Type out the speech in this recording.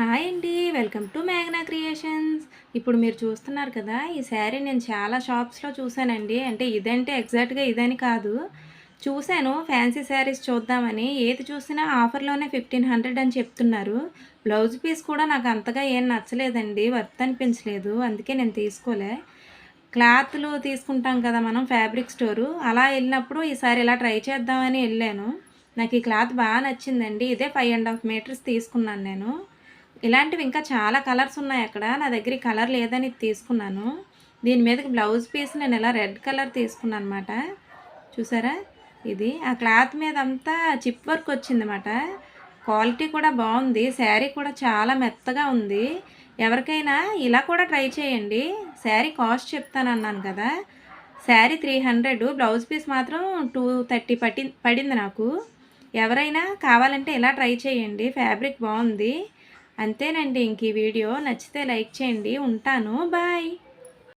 Hi అండి. Welcome to మేఘనా creations. ఇప్పుడు మీరు చూస్తున్నారు కదా ఈ శారీ నేను చాలా షాప్స్లో చూశానండి. అంటే ఇదంటే ఎగ్జాక్ట్గా ఇదని కాదు. చూశాను ఫ్యాన్సీ శారీస్ చూద్దామని. ఏది చూసినా ఆఫర్లోనే ఫిఫ్టీన్ హండ్రెడ్ అని చెప్తున్నారు. బ్లౌజ్ పీస్ కూడా నాకు అంతగా ఏం నచ్చలేదండి. వర్త్ అనిపించలేదు. అందుకే నేను తీసుకోలే. క్లాత్లు తీసుకుంటాం కదా మనం ఫ్యాబ్రిక్ స్టోరు. అలా వెళ్ళినప్పుడు ఈసారి ఇలా ట్రై చేద్దామని వెళ్ళాను. నాకు ఈ క్లాత్ బాగా నచ్చిందండి. ఇదే ఫైవ్ అండ్ హాఫ్ మీటర్స్ తీసుకున్నాను నేను. ఇలాంటివి ఇంకా చాలా కలర్స్ ఉన్నాయి అక్కడ. నా దగ్గర కలర్ లేదని తీసుకున్నాను. దీని మీదకి బ్లౌజ్ పీస్ నేను ఇలా రెడ్ కలర్ తీసుకున్నాను అనమాట చూసారా? ఇది ఆ క్లాత్ మీద అంతా చిప్ వర్క్ వచ్చిందన్నమాట. క్వాలిటీ కూడా బాగుంది. శారీ కూడా చాలా మెత్తగా ఉంది. ఎవరికైనా ఇలా కూడా ట్రై చేయండి. శారీ కాస్ట్ చెప్తాను అన్నాను కదా. Sari three hundred blouse piece మాత్రం టూ థర్టీ పట్టి పడింది నాకు. ఎవరైనా కావాలంటే ఇలా ట్రై చేయండి. ఫ్యాబ్రిక్ బాగుంది. అంతేనండి ఇంక ఈ వీడియో నచ్చితే లైక్ చేయండి ఉంటాను. బాయ్.